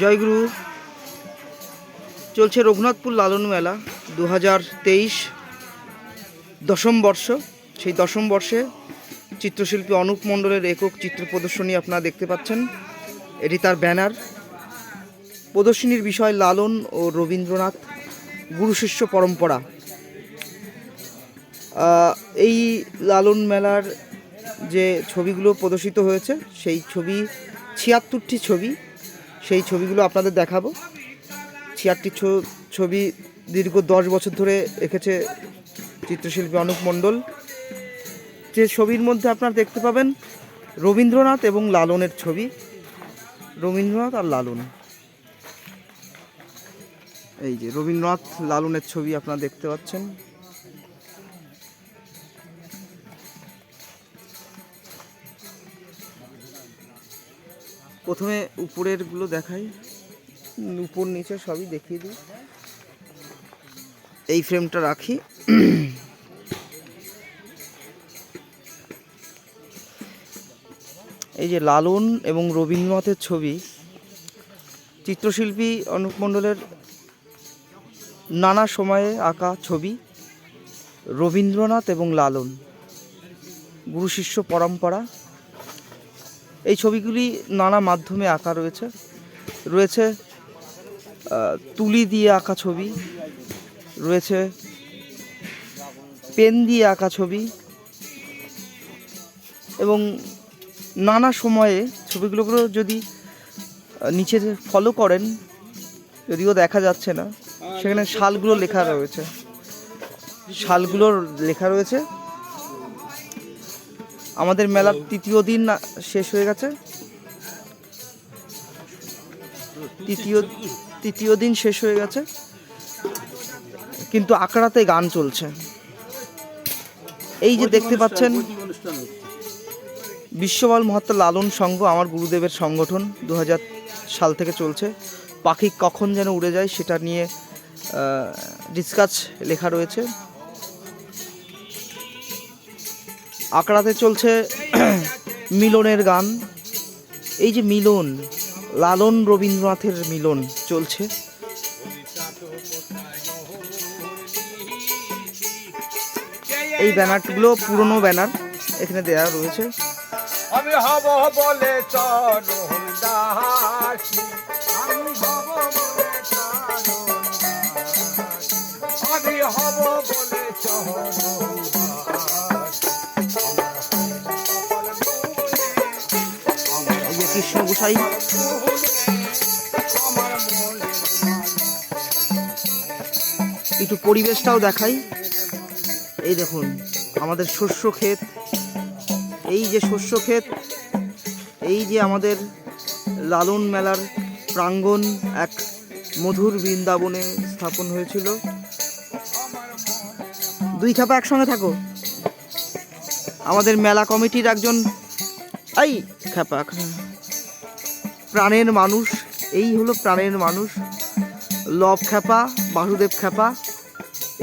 জয়গুরু। চলছে রঘুনাথপুর লালন মেলা দু হাজার তেইশ দশম বর্ষ। সেই দশম বর্ষে চিত্রশিল্পী অনুপ মণ্ডলের একক চিত্র প্রদর্শনী আপনারা দেখতে পাচ্ছেন। এটি তার ব্যানার। প্রদর্শনীর বিষয় লালন ও রবীন্দ্রনাথ গুরু শিষ্য পরম্পরা। এই লালন মেলার যে ছবিগুলো প্রদর্শিত হয়েছে, সেই ছবি ছিয়াত্তরটি ছবি। সেই ছবিগুলো আপনাদের দেখাবো। ছিয়াত্তরটি ছ- ছবি দীর্ঘ দশ বছর ধরে এঁকেছে চিত্রশিল্পী অনুপ মণ্ডল। যে ছবির মধ্যে আপনারা দেখতে পাবেন রবীন্দ্রনাথ এবং লালনের ছবি। রবীন্দ্রনাথ আর লালন। এই যে রবীন্দ্রনাথ, লালনের ছবি আপনারা দেখতে পাচ্ছেন। প্রথমে উপরেরগুলো দেখাই উপর নিচে সবই দেখিয়ে দিই। এই ফ্রেমটা রাখি। এই যে লালন এবং রবীন্দ্রনাথের ছবি চিত্রশিল্পী অনুপ মণ্ডলের নানা সময়ে আঁকা ছবি রবীন্দ্রনাথ এবং লালন। গুরু শিষ্য পরম্পরা। এই ছবিগুলি নানা মাধ্যমে আঁকা রয়েছে। রয়েছে তুলি দিয়ে আঁকা ছবি, রয়েছে, পেন দিয়ে আঁকা ছবি এবং নানা সময়ে ছবিগুলো যদি নিচে ফলো করেন, যদিও দেখা যাচ্ছে না, সেখানে শালগুলো লেখা রয়েছে। শালগুলোর লেখা রয়েছে। আমাদের মেলার তৃতীয় দিন না- শেষ হয়ে গেছে। তৃতীয় তৃতীয় দিন শেষ হয়ে গেছে। কিন্তু আঁকড়াতে গান চলছে। এই যে দেখতে পাচ্ছেন বিশ্ববল মহাত্মা লালন সংঘ আমার গুরুদেবের সংগঠন দু হাজার সাল থেকে চলছে। পাখি কখন যেন উড়ে যায় সেটা নিয়ে ডিসকাস লেখা রয়েছে। আঁকড়াতে চলছে মিলনের গান। এই যে মিলন, লালন রবীন্দ্রনাথের মিলন চলছে। এই ব্যানারগুলো পুরনো ব্যানার, এখানে দেয়া রয়েছে। আমি হব বলে আমি হব বলে কৃষ্ণ গোসাই একটু পরিবেশটাও দেখাই। এই দেখুন, আমাদের শস্য ক্ষেত। এই যে শস্য ক্ষেত, এই যে আমাদের লালন মেলার প্রাঙ্গণ এক মধুর বৃন্দাবনে স্থাপন হয়েছিল। দুই খাপা একসঙ্গে থাকো। আমাদের মেলা কমিটির একজন এই খাপা। প্রাণের মানুষ, এই হলো প্রাণের মানুষ। লব খ্যাপা, বাসুদেব খ্যাপা,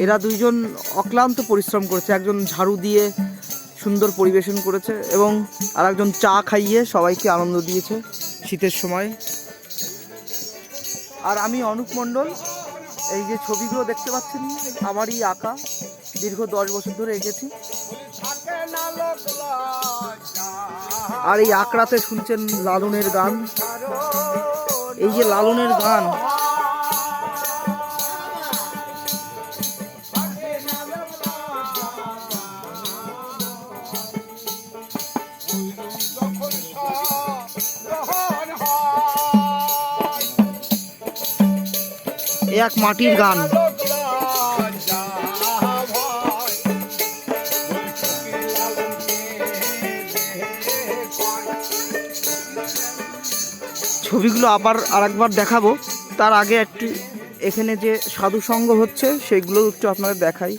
এরা দুইজন অক্লান্ত পরিশ্রম করেছে। একজন ঝাড়ু দিয়ে সুন্দর পরিবেশন করেছে এবং আর একজন চা খাইয়ে সবাইকে আনন্দ দিয়েছে শীতের সময়। আর আমি অনুপ মণ্ডল, এই যে ছবিগুলো দেখতে পাচ্ছেন, আমারই আঁকা। দীর্ঘ দশ বছর ধরে এঁকেছি। আর এই আঁকড়াতে শুনছেন লালনের গান। এই যে লালনের গান। এক মাটির গান। ছবিগুলো আবার আরেকবার দেখাবো। তার আগে একটি এখানে যে সাধু সঙ্গ হচ্ছে, সেগুলো একটু আপনাদের দেখাই।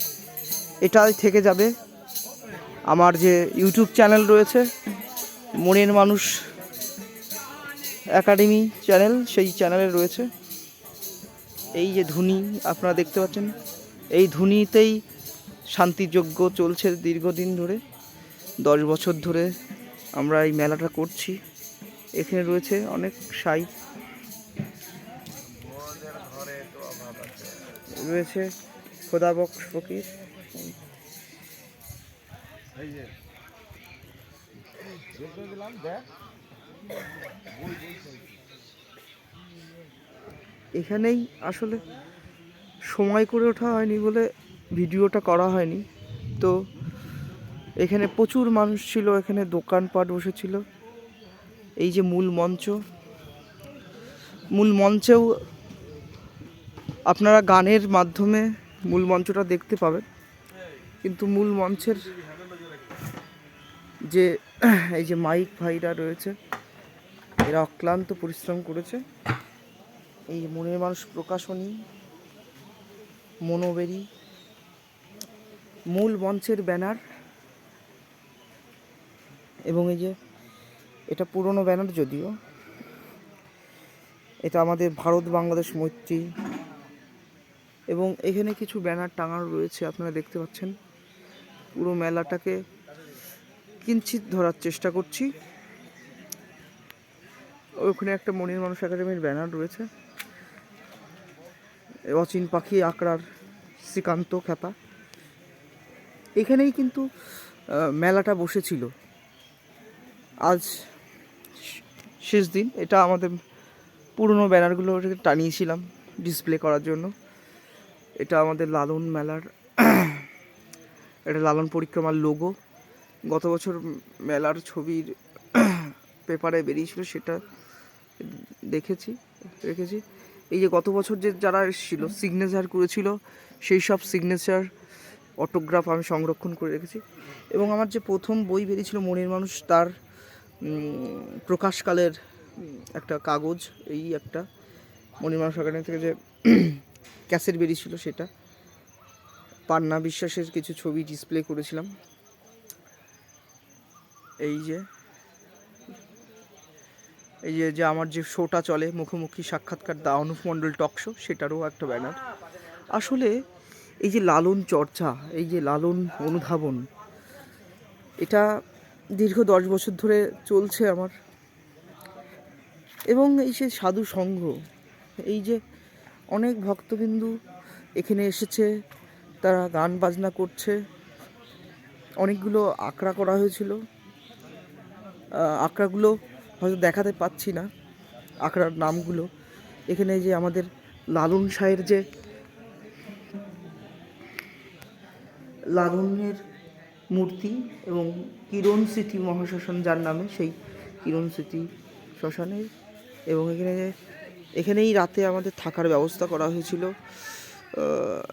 এটাই থেকে যাবে। আমার যে ইউটিউব চ্যানেল রয়েছে, মনের মানুষ একাডেমি চ্যানেল, সেই চ্যানেলে রয়েছে। এই যে ধুনি, আপনারা দেখতে পাচ্ছেন, এই ধুনিতেই শান্তিযজ্ঞ চলছে দীর্ঘদিন ধরে। দশ বছর ধরে আমরা এই মেলাটা করছি। এখানে রয়েছে অনেক সাই। রয়েছে খোদাবক্স ফকির। এখানেই আসলে সময় করে ওঠা হয়নি বলে ভিডিওটা করা হয়নি। তো এখানে প্রচুর মানুষ ছিল, এখানে দোকানপাট বসেছিল। এই যে মূল মঞ্চ। মূল মঞ্চেও আপনারা গানের মাধ্যমে মূল মঞ্চটা দেখতে পাবেন। কিন্তু মূল মঞ্চের যে, এই যে মাইক ভাইরা রয়েছে, এরা অক্লান্ত পরিশ্রম করেছে। এই মনের মানুষ প্রকাশনী, মনোবেরি, মূল মঞ্চের ব্যানার এবং এই যে এটা পুরনো ব্যানার যদিও। এটা আমাদের ভারত বাংলাদেশ মৈত্রী। এবং এখানে কিছু ব্যানার টাঙানো রয়েছে, আপনারা দেখতে পাচ্ছেন। পুরো মেলাটাকে কিঞ্চিত ধরার চেষ্টা করছি। ওখানে একটা মনির মানুষ একাডেমির ব্যানার রয়েছে। অচিন পাখি, আকড়ার শ্রীকান্ত খ্যাপা এখানেই কিন্তু মেলাটা বসেছিল। আজ শেষ দিন। এটা আমাদের পুরনো ব্যানারগুলো টানিয়েছিলাম ডিসপ্লে করার জন্য। এটা আমাদের লালন মেলার, এটা লালন পরিক্রমার লোগো গত বছর মেলার ছবির পেপারে বেরিয়েছিল সেটা দেখেছি, রেখেছি। এই যে গত বছর যে যারা এসেছিল সিগনেচার করেছিল, সেই সব সিগনেচার অটোগ্রাফ আমি সংরক্ষণ করে রেখেছি। এবং আমার যে প্রথম বই বেরিয়েছিল, মনের মানুষ তার প্রকাশকালের একটা কাগজ, এই একটা মনির মানুষ একাডেমি থেকে যে ক্যাসেট বেরিয়েছিল সেটা। পান্না বিশ্বাসের কিছু ছবি ডিসপ্লে করেছিলাম। এই যে এই যে যে আমার যে শোটা চলে, মুখোমুখি সাক্ষাৎকার দা অনুপ মণ্ডল টক শো সেটারও একটা ব্যানার আসলে এই যে লালন চর্চা, এই যে লালন অনুধাবন, এটা দীর্ঘ দশ বছর ধরে চলছে আমার। এবং এই সে সাধু সংঘ, এই যে অনেক ভক্তবিন্দু এখানে এসেছে, তারা গান বাজনা করছে, অনেকগুলো আঁকড়া করা হয়েছিল। আঁকড়াগুলো হয়তো দেখাতে পাচ্ছি না, আঁকড়ার নামগুলো। এখানে যে আমাদের লালন শাহের যে, লালনের মূর্তি এবং কিরণ স্মৃতি মহাশ্মশান, যার নামে সেই কিরণ স্মৃতি শ্মশানের। এবং এখানে, এখানেই রাতে আমাদের থাকার ব্যবস্থা করা হয়েছিল।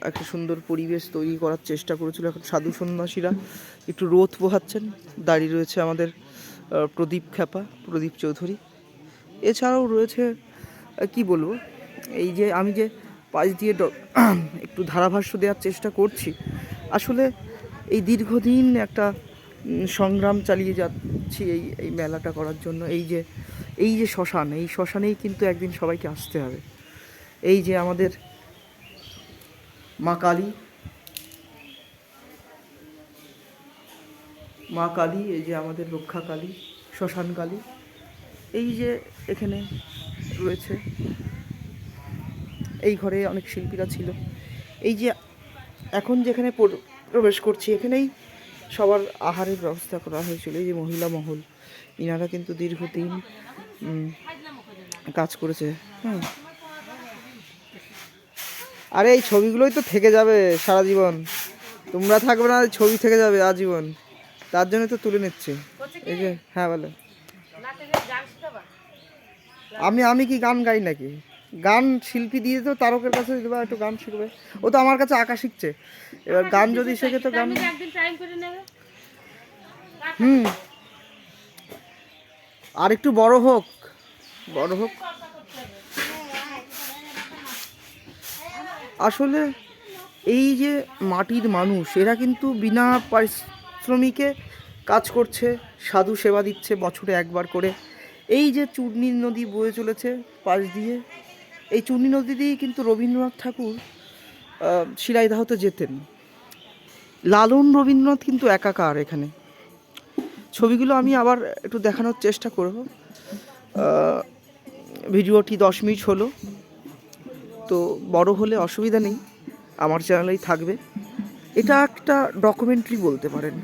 একটা সুন্দর পরিবেশ তৈরি করার চেষ্টা করেছিল এখন সাধু সন্ন্যাসীরা। একটু রোদ পোহাচ্ছেন, দাঁড়িয়ে রয়েছে আমাদের প্রদীপ খ্যাপা, প্রদীপ চৌধুরী। এছাড়াও রয়েছে কি বলব, এই যে আমি যে পাশ দিয়ে একটু ধারাভাষ্য দেওয়ার চেষ্টা করছি, আসলে এই দীর্ঘদিন একটা সংগ্রাম চালিয়ে যাচ্ছি এই এই মেলাটা করার জন্য। এই যে এই যে শ্মশান, এই শ্মশানেই কিন্তু একদিন সবাইকে আসতে হবে। এই যে আমাদের মা কালী মা কালী, এই যে আমাদের রক্ষা কালী, শ্মশান কালী, এই যে এখানে রয়েছে। এই ঘরে অনেক শিল্পীরা ছিল। এই যে এখন যেখানে প্রবেশ করছি। এখানেই সবার আহারের ব্যবস্থা করা হয়েছিল। এই যে মহিলা মহল ইনারা কিন্তু দীর্ঘদিন কাজ করেছে। হ্যাঁ আরে এই ছবিগুলোই তো থেকে যাবে সারা জীবন। তোমরা থাকবে না ছবি থেকে যাবে আজীবন। তার জন্য তো তুলে নিচ্ছি। এই যে হ্যাঁ বলো। আমি আমি কি গান গাই নাকি? গান শিল্পী দিয়ে তো তারকের কাছে দেবা একটু গান শিখবে। ও তো আমার কাছে আঁকা শিখছে। এবার গান যদি শেখে তো গান হুম। আর একটু বড় হোক বড় হোক। আসলে এই যে মাটির মানুষ এরা কিন্তু বিনা পারিশ্রমিকে কাজ করছে সাধু সেবা দিচ্ছে বছরে একবার করে। এই যে চূর্ণী নদী বয়ে চলেছে পাশ দিয়ে এই চূর্ণী নদী দিয়েই কিন্তু রবীন্দ্রনাথ ঠাকুর শিলাইদাহতে যেতেন। লালন রবীন্দ্রনাথ কিন্তু একাকার এখানে। ছবিগুলো আমি আবার একটু দেখানোর চেষ্টা করব। ভিডিওটি দশ মিনিট হলো। তো বড় হলে অসুবিধা নেই, আমার চ্যানেলেই থাকবে। এটা একটা ডকুমেন্টারি বলতে পারেন।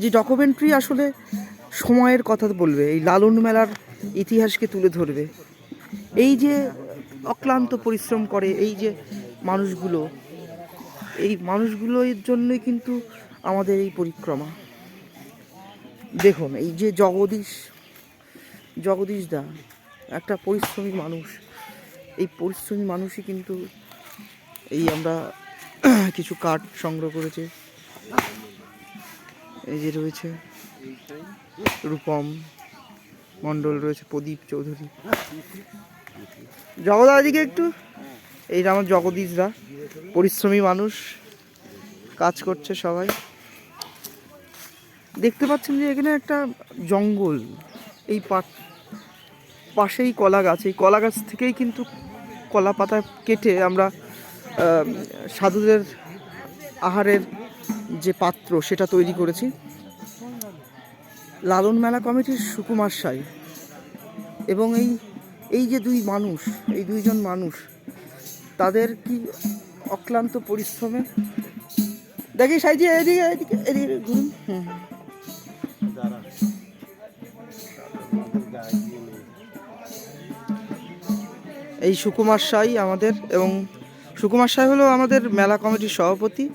যে ডকুমেন্টারি আসলে সময়ের কথা বলবে, এই লালন মেলার ইতিহাসকে তুলে ধরবে। এই যে অক্লান্ত পরিশ্রম করে এই যে মানুষগুলো, এই মানুষগুলোর জন্যই কিন্তু আমাদের এই পরিক্রমা। দেখুন, এই যে জগদীশ জগদীশ দা, একটা পরিশ্রমী মানুষ। এই পরিশ্রমী মানুষই কিন্তু এই আমরা কিছু কাঠ সংগ্রহ করেছে। এই যে রয়েছে রূপম মণ্ডল, রয়েছে প্রদীপ চৌধুরী। জগদা এদিকে একটু এইটা আমার জগদীশরা পরিশ্রমী মানুষ, কাজ করছে সবাই। দেখতে পাচ্ছেন যে এখানে একটা জঙ্গল, এই পাশেই কলা গাছ এই কলা গাছ থেকেই কিন্তু কলা পাতা কেটে আমরা সাধুদের আহারের যে পাত্র সেটা তৈরি করেছি। লালন মেলা কমিটির সুকুমার সাই। এবং এই এই যে দুই মানুষ, এই দুইজন মানুষ, তাদের কি অক্লান্ত পরিশ্রমে? দেখি সাইজি, এদিকে এদিকে এদিকে ঘুরুন। হুম। এই সুকুমার সাই আমাদের, এবং সুকুমার সাই হলো আমাদের মেলা কমিটির সভাপতি,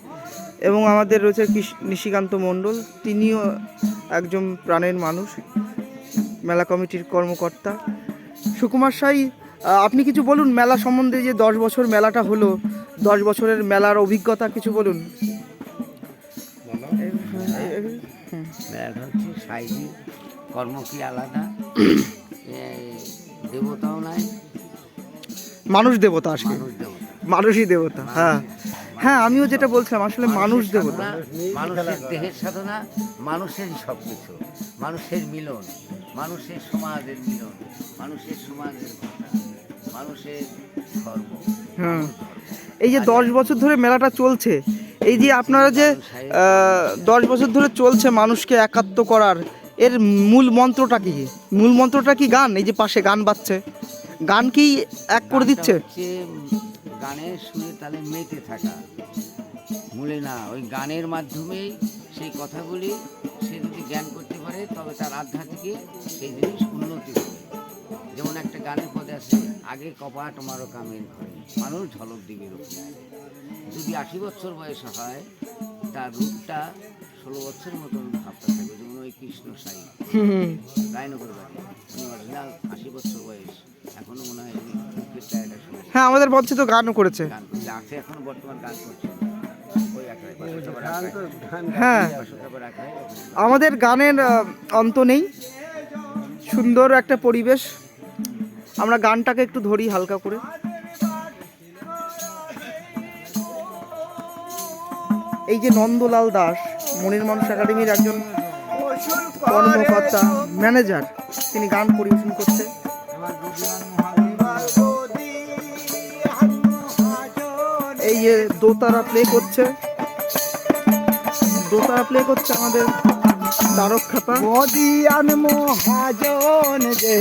এবং আমাদের রয়েছে নিশিকান্ত মণ্ডল, তিনিও একজন প্রাণের মানুষ, মেলা কমিটির কর্মকর্তা। সুকুমার সাই আপনি কিছু বলুন মেলা সম্বন্ধে যে দশ বছর মেলাটা হলো দশ বছরের মেলার অভিজ্ঞতা কিছু বলুন। হচ্ছে কর্ম কি আলাদা দেবতাও নাই। মানুষ দেবতা আসলে মানুষই দেবতা হ্যাঁ। হ্যাঁ আমিও যেটা বলছিলাম আসলে মানুষ মানুষের দেবতা। মানুষের দেহের সাধনা মানুষেরই সব কিছু মানুষের মিলন মানুষের সমাজের মিলন মানুষের সমাজের কথা মানুষের ধর্ম হ্যাঁ এই যে দশ বছর ধরে মেলাটা চলছে এই যে আপনারা যে দশ বছর ধরে চলছে মানুষকে একাত্ম করার এর মূল মন্ত্রটা কি? মূল মন্ত্রটা কি গান? এই যে পাশে গান বাজছে। গান কি এক করে দিচ্ছে? গানের সুরে তালে মেতে থাকা। মূলে না ওই গানের মাধ্যমেই সেই কথাগুলি সে যদি জ্ঞান করতে পারে তবে তার আধ্যাত্মিকে সেই জিনিস উন্নতি হবে। যেমন একটা গানের পদে আছে আগে কপাট মারো কামের ঘরে মানুষ ঝলক দিবে রূপে যদি আশি বছর বয়স হয় তার রূপটা ষোলো বছর মতন ভাবটা থাকবে যেমন ওই কৃষ্ণ সাই। রায়নগর বাড়ি উনি অরিজিনাল আশি বছর বয়স এখনও মনে হয় হ্যাঁ আমাদের মঞ্চে তো গানও করেছে। হ্যাঁ আমাদের গানের অন্ত নেই। সুন্দর একটা পরিবেশ। আমরা গানটাকে একটু ধরি হালকা করে। এই যে নন্দলাল দাস, মনির মানুষ একাডেমির একজন কর্মকর্তা, ম্যানেজার, তিনি গান পরিবেশন করছে। এই যে দোতারা প্লে করছে। দোতারা প্লে করছে আমাদের তারক খাতা মদিয়ান মহাজন যে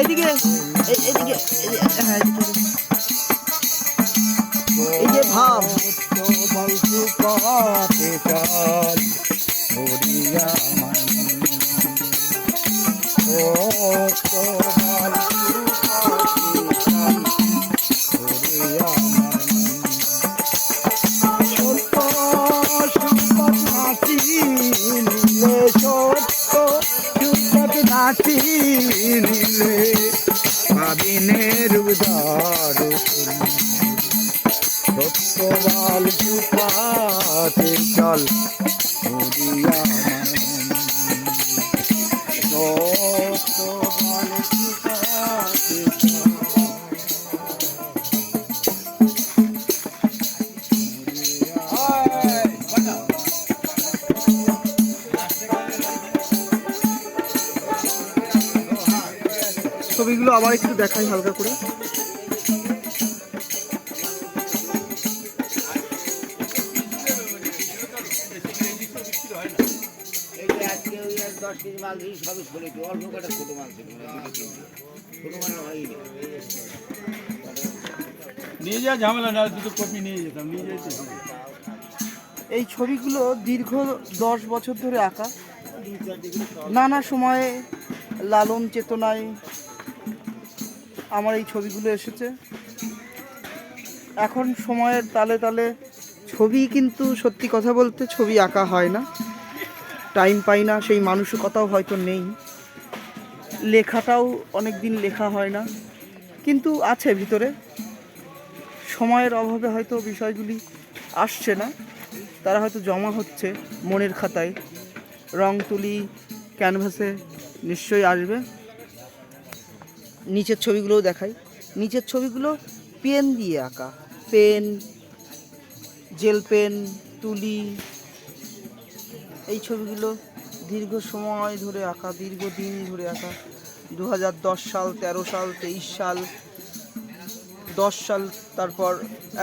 এদিকে এইদিকে হ্যাঁ আবার একটু দেখাই হালকা করে। দশ কেজি মাল দিই সবই ছোটো একটু অল্প কটা ছোটো মাল ছিল দুটো তিনটে ছোটো মাল হয়নি নিয়ে যা ঝামেলা না দুটো কপি নিয়ে যেতাম নিয়ে যেতে এই ছবিগুলো দীর্ঘ দশ বছর ধরে আঁকা। নানা সময়ে লালন চেতনায় আমার এই ছবিগুলো এসেছে। এখন সময়ের তালে তালে ছবি কিন্তু সত্যি কথা বলতে ছবি আঁকা হয় না। টাইম পাই না, সেই মানসিকতাও হয়তো নেই। লেখাটাও অনেক দিন লেখা হয় না। কিন্তু আছে ভিতরে। সময়ের অভাবে হয়তো বিষয়গুলি আসছে না। তারা হয়তো জমা হচ্ছে মনের খাতায়। রং তুলি ক্যানভাসে নিশ্চয়ই আসবে। নিচের ছবিগুলোও দেখাই। নিচের ছবিগুলো পেন দিয়ে আঁকা। পেন, জেল পেন, তুলি, এই ছবিগুলো দীর্ঘ সময় ধরে আঁকা, দীর্ঘদিন ধরে আঁকা। দু হাজার দশ সাল, তেরো সাল, তেইশ সাল, দশ সাল, তারপর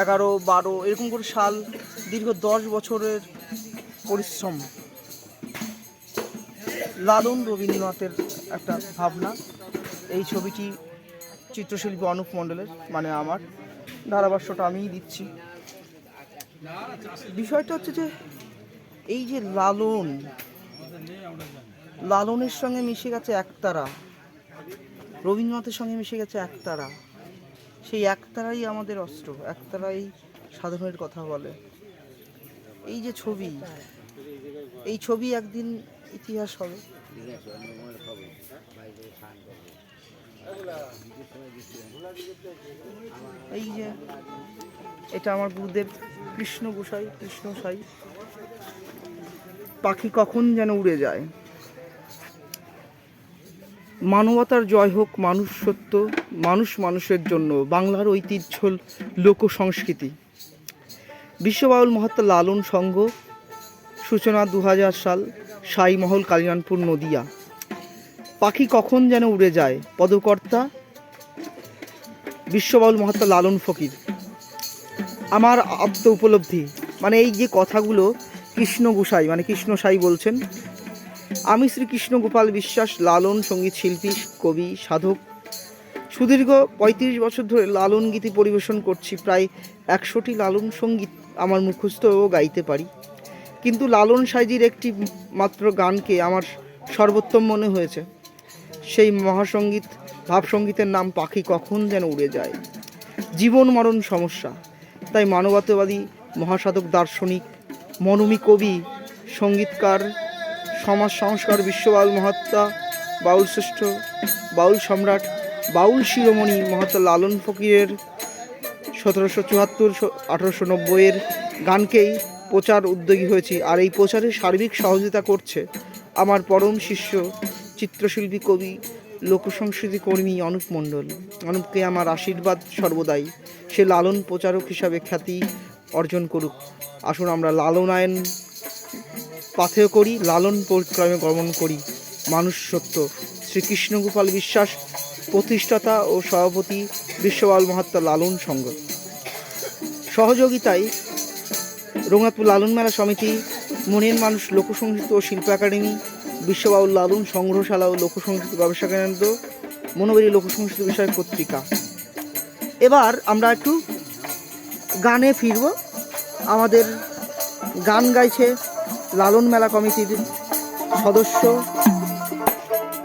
এগারো, বারো, এরকম করে সাল, দীর্ঘ দশ বছরের পরিশ্রম। লালন রবীন্দ্রনাথের একটা ভাবনা। এই ছবিটি চিত্রশিল্পী অনুপ মণ্ডলের মানে আমার। ধারাভাষ্যটা আমিই দিচ্ছি। বিষয়টা হচ্ছে যে, এই যে লালন, লালনের সঙ্গে মিশে গেছে একতারা, রবীন্দ্রনাথের সঙ্গে মিশে গেছে একতারা, সেই একতারাই আমাদের অস্ত্র, একতারাই সাধনের কথা বলে। এই যে ছবি, এই ছবি একদিন ইতিহাস হবে। এই যে, এটা আমার গুরুদেব কৃষ্ণ গোসাই, কৃষ্ণ সাই। পাখি কখন যেন উড়ে যায়। মানবতার জয় হোক, মানুষ সত্য, মানুষ মানুষের জন্য। বাংলার ঐতিহ্য লোক সংস্কৃতি। বিশ্ববাউল মহাত্মা লালন সংঘ, সূচনা দু হাজার সাল সাইমহল কালিয়ানপুর, নদিয়া। পাখি কখন যেন উড়ে যায়? পদকর্তা, বিশ্ববাউল মহাত্মা লালন ফকির। আমার আত্ম উপলব্ধি মানে এই যে কথাগুলো কৃষ্ণ গোসাই মানে কৃষ্ণ সাই বলছেন, আমি শ্রীকৃষ্ণ গোপাল বিশ্বাস লালন সংগীত শিল্পী, কবি, সাধক। সুদীর্ঘ পঁয়ত্রিশ বছর ধরে লালন গীতি পরিবেশন করছি, প্রায় একশোটি লালন সংগীত আমার মুখস্থ ও গাইতে পারি। কিন্তু লালন সাইজির একটি মাত্র গানকে আমার সর্বোত্তম মনে হয়েছে। সেই মহাসঙ্গীত, ভাবসঙ্গীতের নাম পাখি কখন যেন উড়ে যায়। জীবন মরণ সমস্যা, তাই মানবতাবাদী মহাসাধক দার্শনিক মনমী কবি, সঙ্গীতকার, সমাজ সংস্কার বিশ্ববাউল মহাত্মা, বাউল শ্রেষ্ঠ, বাউল সম্রাট, বাউল শিরোমণি মহাত্মা লালন ফকিরের সতেরোশো চুয়াত্তর আঠারোশো নব্বইয়ের গানকেই প্রচার উদ্যোগী হয়েছি। আর এই প্রচারে সার্বিক সহযোগিতা করছে আমার পরম শিষ্য চিত্রশিল্পী কবি, লোকসংস্কৃতি কর্মী অনুপ মণ্ডল। অনুপকে আমার আশীর্বাদ সর্বদাই। সে লালন প্রচারক হিসাবে খ্যাতি অর্জন করুক। আসুন আমরা লালনায়ন পাথেয় করি, লালন পরিক্রমে গমন করি। মানুষ সত্য। শ্রীকৃষ্ণ গোপাল বিশ্বাস, প্রতিষ্ঠাতা ও সভাপতি বিশ্ববাল মহাত্মা লালন সংঘ। সহযোগিতায় রঙাতপুর লালন মেলা সমিতি, মনের মানুষ লোকসঙ্গীত ও শিল্প একাডেমি বিশ্ববাউল লালন সংগ্রহশালা ও লোকসঙ্গীত গবেষণা কেন্দ্র, মনোবরী লোকসংস্কৃত বিষয়ক পত্রিকা। এবার আমরা একটু গানে ফিরব। আমাদের গান গাইছে লালন মেলা কমিটির সদস্য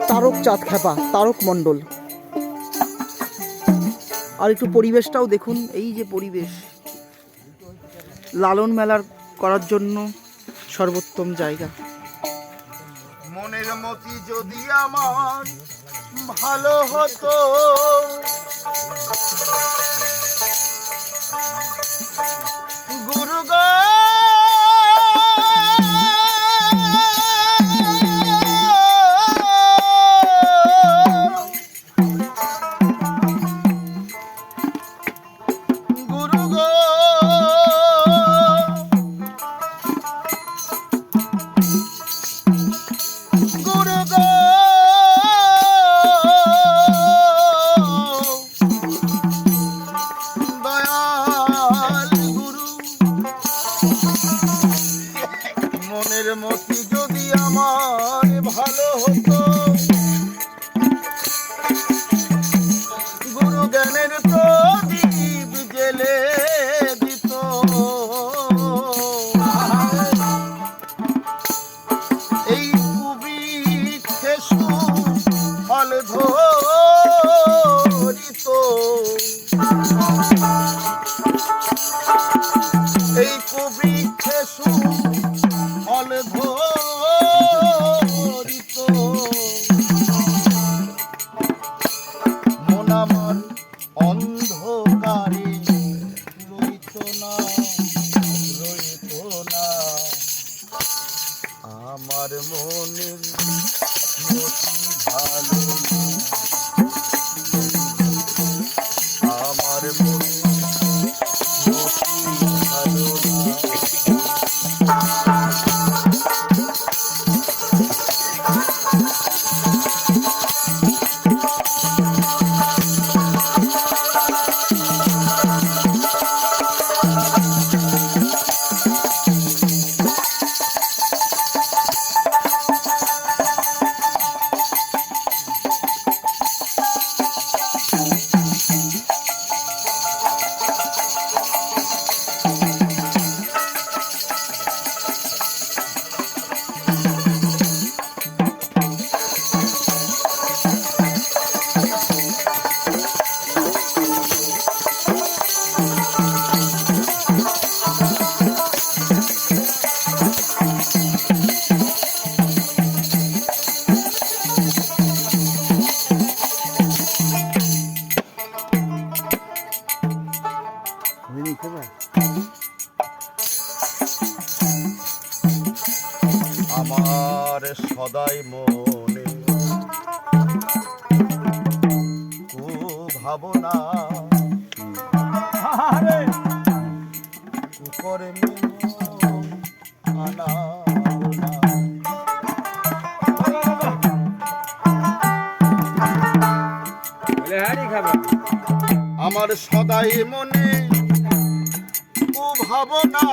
তারক চাঁদ খেপা, তারক মণ্ডল। আর একটু পরিবেশটাও দেখুন, এই যে পরিবেশ। লালন মেলার করার জন্য সর্বোত্তম জায়গা। মতি যদি আমার ভালো হতো। গুরু আমার সদাই মনে। ভাবনা করে আমার সদাই মনে। ও ভাবনা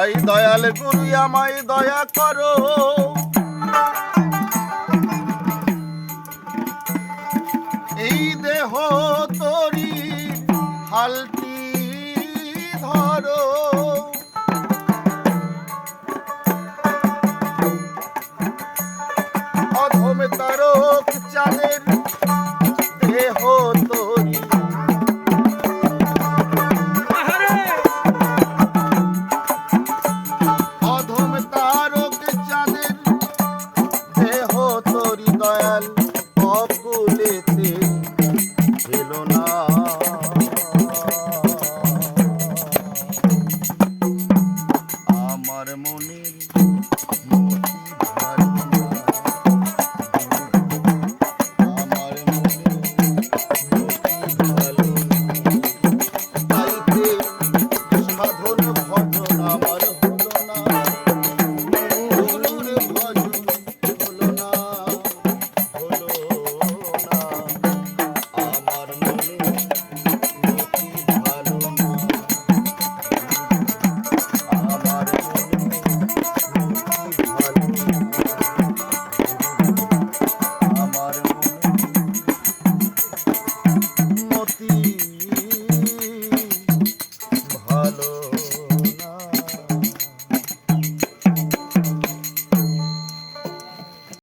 তাই দয়াল গুরু আমায় দয়া করো।